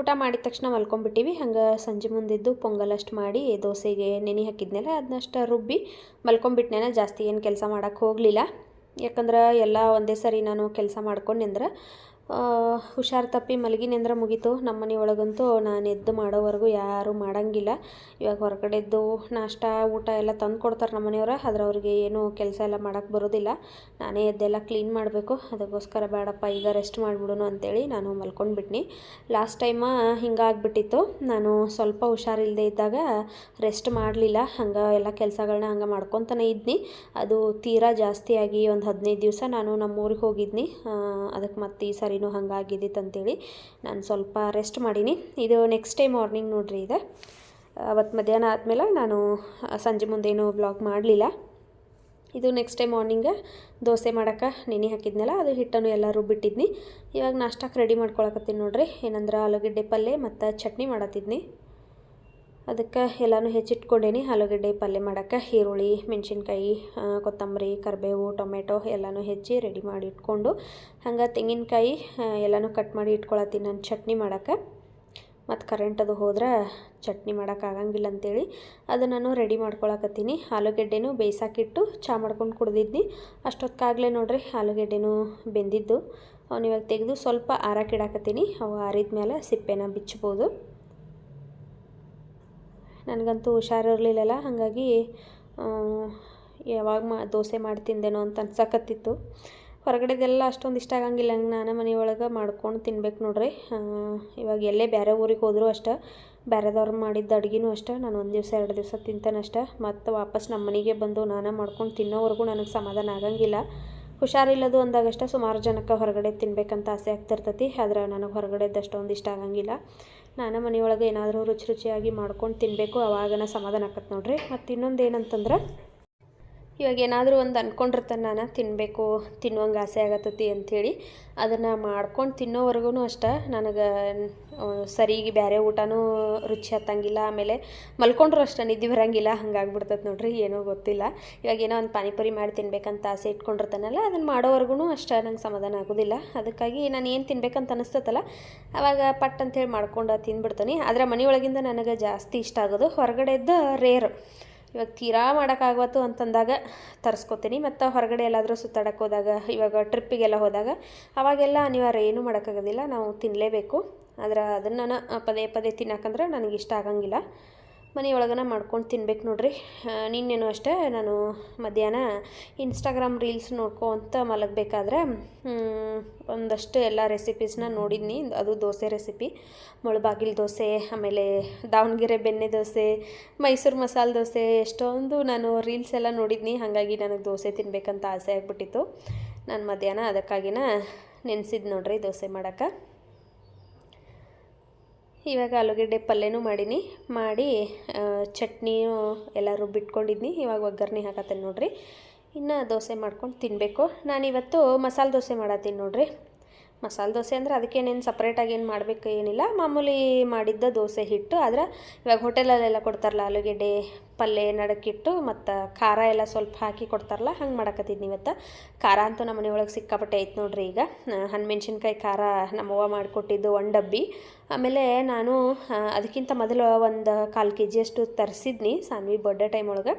S1: ಊಟ ಮಾಡಿದ ತಕ್ಷಣ ಮಲ್ಕೊಂಡ್ಬಿಟ್ಟಿವಿ. ಹಂಗೆ ಸಂಜೆ ಮುಂದಿದ್ದು ಪೊಂಗಲ್ ಅಷ್ಟು ಮಾಡಿ ದೋಸೆಗೆ ನೆನೆ ಹಾಕಿದ್ನೆಲ್ಲ, ಅದನ್ನಷ್ಟು ರುಬ್ಬಿ ಮಲ್ಕೊಂಡ್ಬಿಟ್ನೇನ. ಜಾಸ್ತಿ ಏನು ಕೆಲಸ ಮಾಡೋಕ್ಕೆ ಹೋಗಲಿಲ್ಲ. ಯಾಕಂದ್ರೆ ಎಲ್ಲ ಒಂದೇ ಸರಿ ನಾನು ಕೆಲಸ ಮಾಡ್ಕೊಂಡ್ನಂದ್ರೆ ಹುಷಾರು ತಪ್ಪಿ ಮಲಗಿನಂದ್ರೆ ಮುಗೀತು. ನಮ್ಮ ಒಳಗಂತೂ ನಾನು ಎದ್ದು ಮಾಡೋವರೆಗೂ ಯಾರೂ ಮಾಡಂಗಿಲ್ಲ. ಇವಾಗ ಹೊರಗಡೆದ್ದು ನಾಷ್ಟ, ಊಟ ಎಲ್ಲ ತಂದು ಕೊಡ್ತಾರೆ ನಮ್ಮ ಮನೆಯವ್ರು ಆದ್ರೆ ಅವ್ರಿಗೆ ಏನು ಕೆಲಸ ಎಲ್ಲ ಮಾಡೋಕ್ಕೆ ಬರೋದಿಲ್ಲ. ನಾನೇ ಎದ್ದೆಲ್ಲ ಕ್ಲೀನ್ ಮಾಡಬೇಕು. ಅದಕ್ಕೋಸ್ಕರ ಬೇಡಪ್ಪ, ಈಗ ರೆಸ್ಟ್ ಮಾಡಿಬಿಡೋಣ ಅಂತೇಳಿ ನಾನು ಮಲ್ಕೊಂಡ್ಬಿಟ್ನಿ. Last time ಹಿಂಗಾಗ್ಬಿಟ್ಟಿತ್ತು. ನಾನು ಸ್ವಲ್ಪ ಹುಷಾರಿಲ್ಲದೆ ಇದ್ದಾಗ ರೆಸ್ಟ್ ಮಾಡಲಿಲ್ಲ. ಹಂಗೆ ಎಲ್ಲ ಕೆಲಸಗಳನ್ನ ಹಂಗೆ ಮಾಡ್ಕೊತಾನೆ ಇದ್ನಿ. ಅದು ತೀರಾ ಜಾಸ್ತಿಯಾಗಿ ಒಂದು ಹದಿನೈದು ದಿವಸ ನಾನು ನಮ್ಮ ಊರಿಗೆ ಹೋಗಿದ್ನಿ ಅದಕ್ಕೆ ಮತ್ತೆ ಈ ಸರಿನೂ ಹಂಗಾಗಿದ್ದಿತ್ತು ಅಂತೇಳಿ ನಾನು ಸ್ವಲ್ಪ ರೆಸ್ಟ್ ಮಾಡೀನಿ. ಇದು ನೆಕ್ಸ್ಟ್ ಟೈಮ್ ಮಾರ್ನಿಂಗ್ ನೋಡ್ರಿ ಇದು. ಅವತ್ತು ಮಧ್ಯಾಹ್ನ ಆದಮೇಲೆ ನಾನು ಸಂಜೆ ಮುಂದೇನು ಬ್ಲಾಗ್ ಮಾಡಲಿಲ್ಲ. ಇದು ನೆಕ್ಸ್ಟ್ ಟೈಮ್ ಮಾರ್ನಿಂಗ ದೋಸೆ ಮಾಡೋಕೆ ನೆನೆ ಹಾಕಿದ್ನಲ್ಲ, ಅದು ಹಿಟ್ಟನ್ನು ಎಲ್ಲ ರುಬ್ಬಿಟ್ಟಿದ್ನಿ ಇವಾಗ ನಾಷ್ಟಕ್ಕೆ ರೆಡಿ ಮಾಡ್ಕೊಳಕತ್ತೀನಿ ನೋಡ್ರಿ. ಏನಂದ್ರೆ ಆಲೂಗಡ್ಡೆ ಪಲ್ಯ ಮತ್ತು ಚಟ್ನಿ ಮಾಡತ್ತಿದ್ನಿ. ಅದಕ್ಕೆ ಎಲ್ಲನೂ ಹೆಚ್ಚಿಟ್ಕೊಂಡೇನಿ. ಆಲೂಗಡ್ಡೆ ಪಲ್ಯ ಮಾಡೋಕ್ಕೆ ಈರುಳ್ಳಿ, ಮೆಣಸಿನ್ಕಾಯಿ ಕೊತ್ತಂಬರಿ, ಕರಿಬೇವು, ಟೊಮೆಟೊ ಎಲ್ಲನೂ ಹೆಚ್ಚಿ ರೆಡಿ ಮಾಡಿ ಇಟ್ಕೊಂಡು, ಹಂಗೆ ತೆಂಗಿನಕಾಯಿ ಎಲ್ಲನೂ ಕಟ್ ಮಾಡಿ ಇಟ್ಕೊಳತ್ತೀನಿ ನಾನು ಚಟ್ನಿ ಮಾಡೋಕ್ಕೆ. ಮತ್ತು ಕರೆಂಟ್ ಅದು ಹೋದ್ರೆ ಚಟ್ನಿ ಮಾಡೋಕ್ಕಾಗಂಗಿಲ್ಲ ಅಂತೇಳಿ ಅದು ನಾನು ರೆಡಿ ಮಾಡ್ಕೊಳಕತ್ತೀನಿ. ಆಲೂಗೆಡ್ಡೆನೂ ಬೇಯಿಸಾಕಿಟ್ಟು ಚಾ ಮಾಡ್ಕೊಂಡು ಕುಡ್ದಿದ್ನಿ. ಅಷ್ಟೊತ್ತಾಗಲೇ ನೋಡ್ರಿ ಆಲೂಗೆಡ್ಡೆನೂ ಬೆಂದಿದ್ದು. ಅವನಿವಾಗ ತೆಗೆದು ಸ್ವಲ್ಪ ಆರಕ್ಕಿಡಾಕತ್ತೀನಿ ಅವು ಆರಿದ ಮೇಲೆ ಸಿಪ್ಪೆನ ಬಿಚ್ಬೋದು. ನನಗಂತೂ ಹುಷಾರಿರಲಿಲ್ಲಲ್ಲ, ಹಾಗಾಗಿ ಯಾವಾಗ ಮಾ, ದೋಸೆ ಮಾಡಿ ತಿಂದೇನೋ ಅಂತ ಅನ್ಸಕತ್ತಿತ್ತು. ಹೊರಗಡೆದೆಲ್ಲ ಅಷ್ಟೊಂದು ಇಷ್ಟ ಆಗಂಗಿಲ್ಲ ಹಂಗೆ ನಾನು ಮನೆಯೊಳಗೆ ಮಾಡ್ಕೊಂಡು ತಿನ್ಬೇಕು ನೋಡ್ರಿ. ಇವಾಗ ಎಲ್ಲೇ ಬೇರೆ ಊರಿಗೆ ಹೋದರೂ ಅಷ್ಟೇ ಬೇರೆದವ್ರು ಮಾಡಿದ್ದ ಅಡುಗೆನೂ ಅಷ್ಟೇ, ನಾನು ಒಂದು ದಿವಸ, ಎರಡು ದಿವಸ ತಿಂತಾನೆ ಅಷ್ಟೇ. ಮತ್ತು ವಾಪಸ್ ನಮ್ಮ ಮನೆಗೆ ಬಂದು ನಾನು ಮಾಡ್ಕೊಂಡು ತಿನ್ನೋವರೆಗೂ ನನಗೆ ಸಮಾಧಾನ ಆಗಂಗಿಲ್ಲ. ಹುಷಾರಿಲ್ಲದು ಅಂದಾಗಷ್ಟೇ ಸುಮಾರು ಜನಕ್ಕೆ ಹೊರಗಡೆ ತಿನ್ಬೇಕಂತ ಆಸೆ ಆಗ್ತಿರ್ತೈತಿ, ಆದ್ರೆ ನನಗೆ ಹೊರಗಡೆದ್ದು ಅಷ್ಟೊಂದು ಇಷ್ಟ ಆಗಂಗಿಲ್ಲ. ನಾನು ಮನೆಯೊಳಗೆ ಏನಾದರೂ ರುಚಿ ರುಚಿಯಾಗಿ ಮಾಡ್ಕೊಂಡು ತಿನ್ನಬೇಕು ಅವಾಗನ ಸಮಾಧಾನ ಆಕತ್ತೆ ನೋಡಿರಿ. ಮತ್ತು ಇನ್ನೊಂದು ಏನಂತಂದ್ರೆ ಇವಾಗ ಏನಾದರೂ ಒಂದು ಅಂದ್ಕೊಂಡಿರ್ತಾನೆ ನಾನು ತಿನ್ನಬೇಕು ತಿನ್ನುವಂಗೆ ಆಸೆ ಆಗತ್ತತಿ ಅಂಥೇಳಿ ಅದನ್ನು ಮಾಡ್ಕೊಂಡು ತಿನ್ನೋವರೆಗೂ ಅಷ್ಟೆ ನನಗೆ ಸರಿಗೆ ಬೇರೆ ಊಟನೂ ರುಚಿ ಹತ್ತಂಗಿಲ್ಲ ಆಮೇಲೆ ಮಲ್ಕೊಂಡ್ರು ಅಷ್ಟೇ, ನಿದ್ದೆ ಬರಂಗಿಲ್ಲ ಹಂಗಾಗ್ಬಿಡ್ತೈತೆ ನೋಡ್ರಿ, ಏನೋ ಗೊತ್ತಿಲ್ಲ. ಇವಾಗ ಏನೋ ಒಂದು ಪಾನಿಪುರಿ ಮಾಡಿ ತಿನ್ಬೇಕಂತ ಆಸೆ ಇಟ್ಕೊಂಡಿರ್ತಾನಲ್ಲ ಅದನ್ನು ಮಾಡೋವರೆಗೂ ಅಷ್ಟೇ ನಂಗೆ ಸಮಾಧಾನ ಆಗೋದಿಲ್ಲ. ಅದಕ್ಕಾಗಿ ನಾನು ಏನು ತಿನ್ಬೇಕಂತ ಅನಿಸ್ತತಲ್ಲ ಆವಾಗ ಪಟ್ ಅಂತೇಳಿ ಮಾಡ್ಕೊಂಡು ತಿನ್ಬಿಡ್ತೀನಿ ಆದರೆ ಮನೆಯೊಳಗಿಂದ ನನಗೆ ಜಾಸ್ತಿ ಇಷ್ಟ ಆಗೋದು ಹೊರಗಡೆದ್ದು ರೇರ್ ಇವಾಗ ತೀರಾ ಮಾಡೋಕ್ಕಾಗತ್ತು ಅಂತಂದಾಗ ತರಿಸ್ಕೊತೀನಿ. ಮತ್ತು ಹೊರಗಡೆ ಎಲ್ಲಾದರೂ ಸುತ್ತಾಡಕ್ಕೆ ಹೋದಾಗ, ಇವಾಗ ಟ್ರಿಪ್ಪಿಗೆಲ್ಲ ಹೋದಾಗ ಅವಾಗೆಲ್ಲ ಅನಿವಾರ್ಯ ಏನೂ ಮಾಡೋಕ್ಕಾಗೋದಿಲ್ಲ. ನಾವು ತಿನ್ನಲೇಬೇಕು ಆದರೆ ಅದನ್ನು ನಾನು ಪದೇ ಪದೇ ತಿನ್ನಕ್ಕಂದ್ರೆ ನನಗೆ ಇಷ್ಟ ಆಗಂಗಿಲ್ಲ. ಮನೆಯೊಳಗನ ಮಾಡ್ಕೊಂಡು ತಿನ್ಬೇಕು ನೋಡ್ರಿ. ನಿನ್ನೇನು ಅಷ್ಟೇ ನಾನು ಮಧ್ಯಾಹ್ನ ಇನ್ಸ್ಟಾಗ್ರಾಮ್ ರೀಲ್ಸ್ ನೋಡ್ಕೊತ ಮಲಗಬೇಕಾದ್ರೆ ಒಂದಷ್ಟು ಎಲ್ಲ ರೆಸಿಪೀಸ್ನ ನೋಡಿದ್ನಿ. ಅದು ದೋಸೆ ರೆಸಿಪಿ ಮುಳಬಾಗಿಲು ದೋಸೆ, ಆಮೇಲೆ ದಾವಣಗೆರೆ ಬೆಣ್ಣೆ ದೋಸೆ, ಮೈಸೂರು ಮಸಾಲೆ ದೋಸೆ, ಎಷ್ಟೊಂದು ನಾನು ರೀಲ್ಸ್ ಎಲ್ಲ ನೋಡಿದ್ನಿ. ಹಾಗಾಗಿ ನನಗೆ ದೋಸೆ ತಿನ್ಬೇಕಂತ ಆಸೆ ಆಗಿಬಿಟ್ಟಿತ್ತು. ನಾನು ಮಧ್ಯಾಹ್ನ ಅದಕ್ಕಾಗಿನ ನೆನೆಸಿದ್ದು ನೋಡ್ರಿ ದೋಸೆ ಮಾಡೋಕ್ಕೆ. ಇವಾಗ ಆಲೂಗಡ್ಡೆ ಪಲ್ಯನೂ ಮಾಡೀನಿ. ಮಾಡಿ ಚಟ್ನಿಯೂ ಎಲ್ಲ ಬಿಟ್ಕೊಂಡಿದ್ನಿ. ಇವಾಗ ಒಗ್ಗರಣೆ ಹಾಕತ್ತೇನೆ ನೋಡ್ರಿ. ಇನ್ನು ದೋಸೆ ಮಾಡ್ಕೊಂಡು ತಿನ್ನಬೇಕು ನಾನಿವತ್ತು ಮಸಾಲೆ ದೋಸೆ ಮಾಡತ್ತೀನಿ ನೋಡ್ರಿ. ಮಸಾಲೆ ದೋಸೆ ಅಂದರೆ ಅದಕ್ಕೇನೇನು ಸಪ್ರೇಟಾಗಿ ಏನು ಮಾಡಬೇಕು ಏನಿಲ್ಲ. ಮಾಮೂಲಿ ಮಾಡಿದ್ದ ದೋಸೆ ಹಿಟ್ಟು, ಆದರೆ ಇವಾಗ ಹೋಟೆಲಲ್ಲೆಲ್ಲ ಕೊಡ್ತಾರಲ್ಲ ಆಲೂಗೆಡ್ಡೆ ಪಲ್ಯ ನಡಕ್ಕಿಟ್ಟು ಮತ್ತು ಖಾರ ಎಲ್ಲ ಸ್ವಲ್ಪ ಹಾಕಿ ಕೊಡ್ತಾರಲ್ಲ, ಹಂಗೆ ಮಾಡಕತ್ತಿದ್ನಿ ಇವತ್ತು. ಖಾರ ಅಂತೂ ನಮ್ಮ ಮನೆಯೊಳಗೆ ಸಿಕ್ಕಾಪಟ್ಟೆ ಐತೆ ನೋಡ್ರಿ ಈಗ. ಹಣ್ಮೆಣ್ಸಿನ್ಕಾಯಿ ಖಾರ ನಮ್ಮವ್ವ ಮಾಡಿಕೊಟ್ಟಿದ್ದು ಒಂದು ಡಬ್ಬಿ ಆಮೇಲೆ ನಾನು ಅದಕ್ಕಿಂತ ಮೊದಲು ಒಂದು ಕಾಲು ಕೆ ಜಿಯಷ್ಟು ತರಿಸಿದ್ನಿ ಸಾನ್ವಿ ಬರ್ಡೇ ಟೈಮ್ ಒಳಗೆ.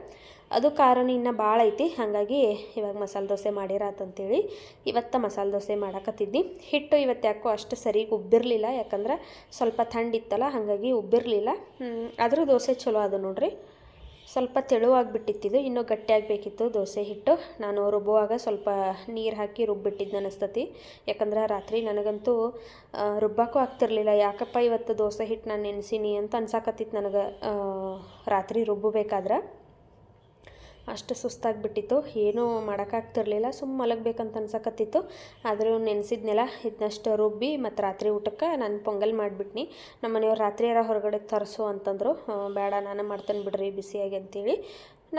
S1: ಅದು ಖಾರನೂ ಇನ್ನೂ ಭಾಳ ಐತಿ. ಹಾಗಾಗಿ ಇವಾಗ ಮಸಾಲೆ ದೋಸೆ ಮಾಡಿರಾತಂತೇಳಿ ಇವತ್ತು ಮಸಾಲೆ ದೋಸೆ ಮಾಡಕತ್ತಿದ್ದಿ ಹಿಟ್ಟು ಇವತ್ತು ಯಾಕೋ ಅಷ್ಟು ಸರಿಗೆ ಉಬ್ಬಿರಲಿಲ್ಲ. ಯಾಕಂದ್ರೆ ಸ್ವಲ್ಪ ಥಂಡಿತ್ತಲ್ಲ ಹಾಗಾಗಿ ಉಬ್ಬಿರಲಿಲ್ಲ. ಆದರೂ ದೋಸೆ ಚಲೋ ಅದು ನೋಡ್ರಿ. ಸ್ವಲ್ಪ ತೆಳುವಾಗಿಬಿಟ್ಟಿತ್ತಿದು ಇನ್ನೂ ಗಟ್ಟಿಯಾಗಬೇಕಿತ್ತು ದೋಸೆ ಹಿಟ್ಟು. ನಾನು ರುಬ್ಬುವಾಗ ಸ್ವಲ್ಪ ನೀರು ಹಾಕಿ ರುಬ್ಬಿಟ್ಟಿದ್ದು ಅನಿಸ್ತತಿ. ಯಾಕಂದ್ರೆ ರಾತ್ರಿ ನನಗಂತೂ ರುಬ್ಬಾಕೂ ಆಗ್ತಿರ್ಲಿಲ್ಲ. ಯಾಕಪ್ಪ ಇವತ್ತು ದೋಸೆ ಹಿಟ್ಟು ನಾನು ನೆನೆಸೀನಿ ಅಂತ ಅನ್ಸಾಕತ್ತಿತ್ತು ನನಗೆ. ರಾತ್ರಿ ರುಬ್ಬಬೇಕಾದ್ರೆ. ಅಷ್ಟು ಸುಸ್ತಾಗಿಬಿಟ್ಟಿತ್ತು. ಏನೂ ಮಾಡೋಕ್ಕಾಗ್ತಿರ್ಲಿಲ್ಲ. ಸುಮ್ಮ ಮಲಗಬೇಕಂತ ಅನ್ಸಕತ್ತಿತ್ತು. ಆದರೂ ನೆನೆಸಿದ್ನೆಲ್ಲ ಇದನ್ನಷ್ಟು ರುಬ್ಬಿ ಮತ್ತು ರಾತ್ರಿ ಊಟಕ್ಕೆ ನಾನು ಪೊಂಗಲ್ ಮಾಡಿಬಿಟ್ನಿ. ನಮ್ಮ ಮನೆಯವ್ರು ರಾತ್ರಿಯಾರ ಹೊರಗಡೆ ತರಿಸು ಅಂತಂದರು. ಬೇಡ, ನಾನು ಮಾಡ್ತೇನೆ ಬಿಡ್ರಿ ಬಿಸಿಯಾಗಿ ಅಂತೇಳಿ.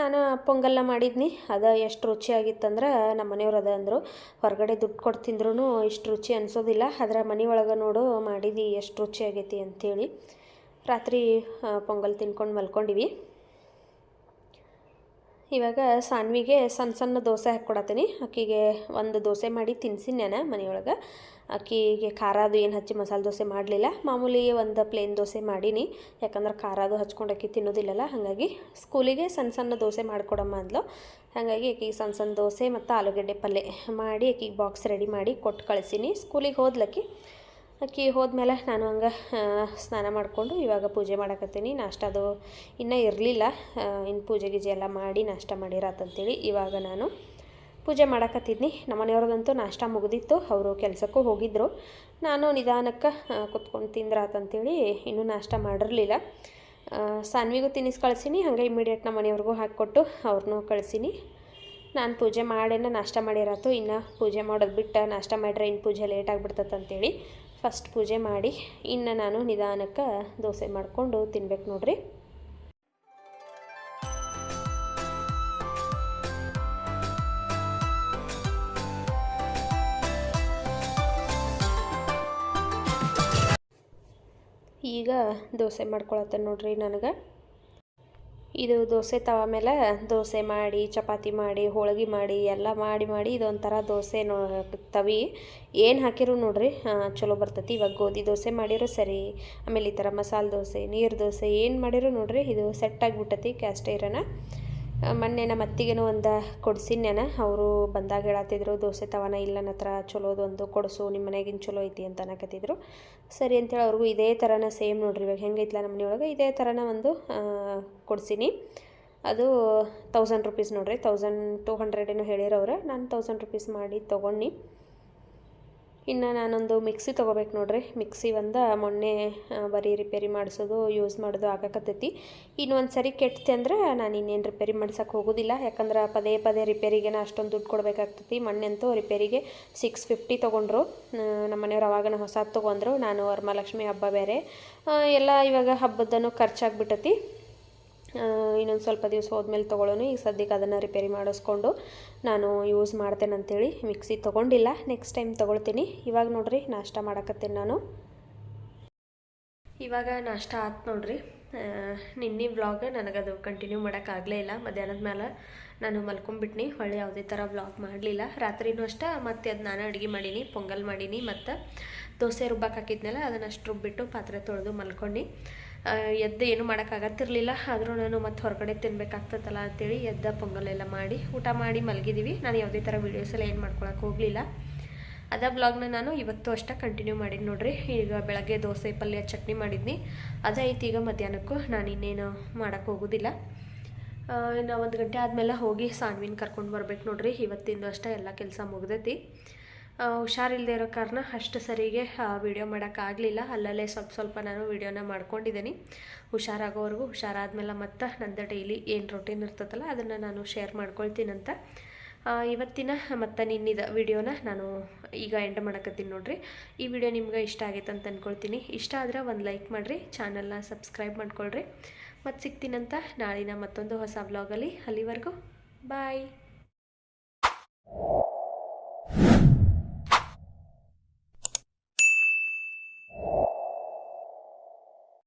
S1: ನಾನು ಪೊಂಗಲ್ನ ಮಾಡಿದ್ನಿ. ಅದು ಎಷ್ಟು ರುಚಿಯಾಗಿತ್ತಂದ್ರೆ ನಮ್ಮ ಮನೆಯವ್ರು ಅದ ಅಂದರು. ಹೊರಗಡೆ ದುಡ್ಡು ಕೊಟ್ಟು ತಿಂದ್ರೂ ಇಷ್ಟು ರುಚಿ ಅನಿಸೋದಿಲ್ಲ. ಅದರ ಮನೆಯೊಳಗೆ ನೋಡು ಮಾಡಿದ್ದು ಎಷ್ಟು ರುಚಿಯಾಗೈತಿ ಅಂಥೇಳಿ ರಾತ್ರಿ ಪೊಂಗಲ್ ತಿನ್ಕೊಂಡು ಮಲ್ಕೊಂಡಿವಿ. ಇವಾಗ ಸಾನ್ವಿಗೆ ಸಣ್ಣ ಸಣ್ಣ ದೋಸೆ ಹಾಕ್ಕೊಡತ್ತೀನಿ. ಅಕ್ಕಿಗೆ ಒಂದು ದೋಸೆ ಮಾಡಿ ತಿನ್ಸಿನಿ ನಾನು ಮನೆಯೊಳಗೆ. ಅಕ್ಕಿಗೆ ಖಾರ ಅದು ಏನು ಹಚ್ಚಿ ಮಸಾಲೆ ದೋಸೆ ಮಾಡಲಿಲ್ಲ. ಮಾಮೂಲಿ ಒಂದು ಪ್ಲೇನ್ ದೋಸೆ ಮಾಡೀನಿ. ಯಾಕಂದ್ರೆ ಖಾರ ಅದು ಹಚ್ಕೊಂಡು ಅಕ್ಕಿ ತಿನ್ನೋದಿಲ್ಲಲ್ಲ, ಹಾಗಾಗಿ ಸ್ಕೂಲಿಗೆ ಸಣ್ಣ ಸಣ್ಣ ದೋಸೆ ಮಾಡಿಕೊಡಮ್ಮ ಅಂದ್ಲು. ಹಾಗಾಗಿ ಆಕಿಗೆ ಸಣ್ಣ ಸಣ್ಣ ದೋಸೆ ಮತ್ತು ಆಲೂಗಡ್ಡೆ ಪಲ್ಯ ಮಾಡಿ ಅಕ್ಕಿಗೆ ಬಾಕ್ಸ್ ರೆಡಿ ಮಾಡಿ ಕೊಟ್ಟು ಕಳಿಸೀನಿ. ಸ್ಕೂಲಿಗೆ ಹೋದ್ಲಕ್ಕಿ ಆಕಿ ಹೋದ್ಮೇಲೆ ನಾನು ಹಂಗೆ ಸ್ನಾನ ಮಾಡಿಕೊಂಡು ಇವಾಗ ಪೂಜೆ ಮಾಡಕತ್ತೀನಿ. ನಾಷ್ಟ ಅದು ಇನ್ನೂ ಇರಲಿಲ್ಲ. ಇನ್ನು ಪೂಜೆ ಗೀಜೆ ಎಲ್ಲ ಮಾಡಿ ನಾಷ್ಟ ಮಾಡಿರತ್ತಂತೇಳಿ ಇವಾಗ ನಾನು ಪೂಜೆ ಮಾಡಕತ್ತಿದ್ನಿ. ನಮ್ಮ ಮನೆಯವ್ರದಂತೂ ನಾಷ್ಟ ಮುಗಿದಿತ್ತು. ಅವರು ಕೆಲಸಕ್ಕೂ ಹೋಗಿದ್ದರು ನಾನು ನಿಧಾನಕ್ಕೆ ಕುತ್ಕೊಂಡು ತಿಂದ್ರಾತಂತೇಳಿ ಇನ್ನೂ ನಾಷ್ಟ ಮಾಡಿರಲಿಲ್ಲ. ಸಾನ್ವಿಗೂ ತಿನ್ನಿಸಿ ಕಳಿಸೀನಿ. ಹಂಗೆ ಇಮ್ಮಿಡಿಯೇಟ್ ನಮ್ಮ ಮನೆಯವ್ರಿಗೂ ಹಾಕಿಕೊಟ್ಟು ಅವ್ರನ್ನೂ ಕಳಿಸೀನಿ. ನಾನು ಪೂಜೆ ಮಾಡೇನ ನಾಷ್ಟ ಮಾಡಿರತ್ತು ಇನ್ನು ಪೂಜೆ ಮಾಡೋದು ಬಿಟ್ಟು ನಾಷ್ಟ ಮಾಡ್ರೆ ಇನ್ನು ಪೂಜೆ ಲೇಟ್ ಆಗಿಬಿಡ್ತದೆ ಅಂತೇಳಿ ಫಸ್ಟ್ ಪೂಜೆ ಮಾಡಿ, ಇನ್ನು ನಾನು ನಿಧಾನಕ್ಕೆ ದೋಸೆ ಮಾಡಿಕೊಂಡು ತಿನ್ಬೇಕು ನೋಡ್ರಿ. ಈಗ ದೋಸೆ ಮಾಡ್ಕೊಳತ್ತೆ ನೋಡ್ರಿ ನನಗೆ. ಇದು ದೋಸೆ ತವ ಮೇಲೆ ದೋಸೆ ಮಾಡಿ, ಚಪಾತಿ ಮಾಡಿ, ಹೋಳಿಗೆ ಮಾಡಿ, ಎಲ್ಲ ಮಾಡಿ ಮಾಡಿ ಇದೊಂಥರ ದೋಸೆ ನೋ ತವಿ. ಏನು ಹಾಕಿರು ನೋಡ್ರಿ? ಚಲೋ ಬರ್ತೈತಿ. ಇವಾಗ ಗೋಧಿ ದೋಸೆ ಮಾಡಿರೋ ಸರಿ. ಆಮೇಲೆ ಈ ಥರ ಮಸಾಲೆ ದೋಸೆ, ನೀರು ದೋಸೆ ಏನು ಮಾಡಿರೋ ನೋಡ್ರಿ? ಇದು ಸೆಟ್ ಆಗಿಬಿಟ್ಟತಿ ಕ್ಯಾಸ್ಟ್ ಮೊನ್ನೆ ನಮ್ಮ ಅತ್ತಿಗೆನೂ ಒಂದು ಕೊಡ್ಸಿನ್ಯಾನ ಅವರು ಬಂದಾಗ ಹೇಳತ್ತಿದ್ರು ದೋಸೆ ತವನ ಇಲ್ಲ ನನ್ನ ಹತ್ರ ಚಲೋದೊಂದು ಕೊಡಿಸು ನಿಮ್ಮ ಮನೆಗಿನ ಚಲೋ ಐತಿ ಅಂತ ಅನ್ನಕತ್ತಿದ್ರು. ಸರಿ ಅಂತೇಳಿ ಅವ್ರಿಗೂ ಇದೇ ಥರನ ಸೇಮ್ ನೋಡ್ರಿ ಇವಾಗ. ಹೆಂಗೈತ್ಲ ನಮ್ಮ ಮನೆಯೊಳಗೆ? ಇದೇ ಥರನ ಒಂದು ಕೊಡಿಸೀನಿ. ಅದು ತೌಸಂಡ್ ರುಪೀಸ್ ನೋಡ್ರಿ. ತೌಸಂಡ್ ಟು ಏನೋ ಹೇಳಿರೋರು ನಾನು ತೌಸಂಡ್ ರುಪೀಸ್ ಮಾಡಿ ತೊಗೊಂಡು ಇನ್ನು ನಾನೊಂದು ಮಿಕ್ಸಿ ತೊಗೋಬೇಕು ನೋಡ್ರಿ. ಮಿಕ್ಸಿ ಒಂದು ಮೊನ್ನೆ ಬರೀ ರಿಪೇರಿ ಮಾಡಿಸೋದು, ಯೂಸ್ ಮಾಡೋದು ಆಗಕತ್ತೈತಿ. ಇನ್ನು ಒಂದು ಸರಿ ಕೆಟ್ಟತೆ ಅಂದ್ರೆ ನಾನು ಇನ್ನೇನು ರಿಪೇರಿ ಮಾಡ್ಸೋಕೆ ಹೋಗೋದಿಲ್ಲ. ಯಾಕಂದ್ರೆ ಪದೇ ಪದೇ ರಿಪೇರಿಗೆನ ಅಷ್ಟೊಂದು ದುಡ್ಡು ಕೊಡಬೇಕಾಗ್ತೈತಿ. ಮೊನ್ನೆ ಅಂತೂ ರಿಪೇರಿಗೆ ಸಿಕ್ಸ್ ಫಿಫ್ಟಿ ತೊಗೊಂಡ್ರು. ನಮ್ಮ ಮನೆಯವ್ರು ಅವಾಗನ ಹೊಸದು ತೊಗೊಂಡ್ರು. ನಾನು ವರಮಹಾಲಕ್ಷ್ಮಿ ಹಬ್ಬ ಬೇರೆ. ಎಲ್ಲ ಇವಾಗ ಹಬ್ಬದನ್ನು ಖರ್ಚಾಗ್ಬಿಟ್ಟತಿ ಇನ್ನೊಂದು ಸ್ವಲ್ಪ ದಿವಸ ಹೋದ್ಮೇಲೆ ತೊಗೊಳ್ಳೋಣ ಈಗ ಸದ್ಯಕ್ಕೆ ಅದನ್ನು ರಿಪೇರಿ ಮಾಡಿಸ್ಕೊಂಡು ನಾನು ಯೂಸ್ ಮಾಡ್ತೇನೆ ಅಂತೇಳಿ ಮಿಕ್ಸಿ ತೊಗೊಂಡಿಲ್ಲ. ನೆಕ್ಸ್ಟ್ ಟೈಮ್ ತೊಗೊಳ್ತೀನಿ. ಇವಾಗ ನೋಡ್ರಿ, ನಾಷ್ಟ ಮಾಡಕತ್ತೀನಿ ನಾನು. ಇವಾಗ ನಾಷ್ಟ ಆತು ನೋಡ್ರಿ. ನಿನ್ನೆ ವ್ಲಾಗ್ ನನಗದು ಕಂಟಿನ್ಯೂ ಮಾಡೋಕ್ಕಾಗಲೇ ಇಲ್ಲ. ಮಧ್ಯಾಹ್ನದ ಮೇಲೆ ನಾನು ಮಲ್ಕೊಂಬಿಟ್ನಿ. ಹೊಳ್ಳಿ ಯಾವುದೇ ಥರ ವ್ಲಾಗ್ ಮಾಡಲಿಲ್ಲ. ರಾತ್ರಿನೂ ಅಷ್ಟೇ, ಮತ್ತೆ ಅದು ನಾನು ಅಡುಗೆ ಮಾಡೀನಿ, ಪೊಂಗಲ್ ಮಾಡೀನಿ, ಮತ್ತು ದೋಸೆ ರುಬ್ಬಕ್ಕೆ ಹಾಕಿದ್ನಲ್ಲ, ಅದನ್ನು ಅಷ್ಟು ರುಬ್ಬಿಟ್ಟು ಪಾತ್ರೆ ತೊಳೆದು ಮಲ್ಕೊಂಡು. ಎದ್ದು ಏನು ಮಾಡೋಕ್ಕಾಗತ್ತಿರಲಿಲ್ಲ ಆದರೂ ನಾನು ಮತ್ತೆ ಹೊರಗಡೆ ತಿನ್ಬೇಕಾಗ್ತದಲ್ಲ ಅಂತೇಳಿ ಎದ್ದ ಪೊಂಗಲ್ ಎಲ್ಲ ಮಾಡಿ ಊಟ ಮಾಡಿ ಮಲಗಿದ್ದೀವಿ ನಾನು ಯಾವುದೇ ಥರ ವೀಡಿಯೋಸ್ ಎಲ್ಲ ಏನು ಮಾಡ್ಕೊಳಕ್ಕೆ ಹೋಗಲಿಲ್ಲ. ಅದ ಬ್ಲಾಗ್ನ ನಾನು ಇವತ್ತು ಅಷ್ಟೇ ಕಂಟಿನ್ಯೂ ಮಾಡಿದ್ದು ನೋಡ್ರಿ. ಈಗ ಬೆಳಗ್ಗೆ ದೋಸೆ, ಪಲ್ಯ, ಚಟ್ನಿ ಮಾಡಿದ್ನಿ. ಐತಿ ಈಗ ಮಧ್ಯಾಹ್ನಕ್ಕೂ. ನಾನು ಇನ್ನೇನು ಮಾಡೋಕ್ಕೆ ಹೋಗೋದಿಲ್ಲ. ಇನ್ನು ಒಂದು ಗಂಟೆ ಆದಮೇಲೆ ಹೋಗಿ ಸಾನ್ವಿನ ಕರ್ಕೊಂಡು ಬರ್ಬೇಕು ನೋಡ್ರಿ. ಇವತ್ತಿಂದು ಅಷ್ಟೇ ಎಲ್ಲ ಕೆಲಸ ಮುಗ್ದೈತಿ. ಹುಷಾರಿಲ್ಲದೆ ಇರೋ ಕಾರಣ ಅಷ್ಟು ಸರಿಗೆ ವೀಡಿಯೋ ಮಾಡೋಕ್ಕಾಗಲಿಲ್ಲ. ಅಲ್ಲಲ್ಲೇ ಸ್ವಲ್ಪ ಸ್ವಲ್ಪ ನಾನು ವೀಡಿಯೋನ ಮಾಡ್ಕೊಂಡಿದ್ದೀನಿ. ಹುಷಾರಾಗೋವರೆಗೂ ಹುಷಾರಾದಮೇಲೆ ಮತ್ತೆ ನಂದು ಡೈಲಿ ಏನು ರೊಟೀನ್ ಇರ್ತದಲ್ಲ ಅದನ್ನು ನಾನು ಶೇರ್ ಮಾಡ್ಕೊಳ್ತೀನಂತ. ಇವತ್ತಿನ ಮತ್ತು ನಿನ್ನಿದ ವಿಡಿಯೋನ ನಾನು ಈಗ ಎಂಡ್ ಮಾಡಕತ್ತೀನಿ ನೋಡ್ರಿ. ಈ ವಿಡಿಯೋ ನಿಮ್ಗೆ ಇಷ್ಟ ಆಗೈತೆ ಅಂತ ಅಂದ್ಕೊಳ್ತೀನಿ ಇಷ್ಟ ಆದರೆ ಒಂದು ಲೈಕ್ ಮಾಡಿರಿ ಚಾನಲ್ನ ಸಬ್ಸ್ಕ್ರೈಬ್ ಮಾಡ್ಕೊಳ್ರಿ. ಮತ್ತು ಸಿಗ್ತೀನಂತ ನಾಳಿನ ಮತ್ತೊಂದು ಹೊಸ ವ್ಲಾಗಲ್ಲಿ ಅಲ್ಲಿವರೆಗೂ. ಬಾಯ್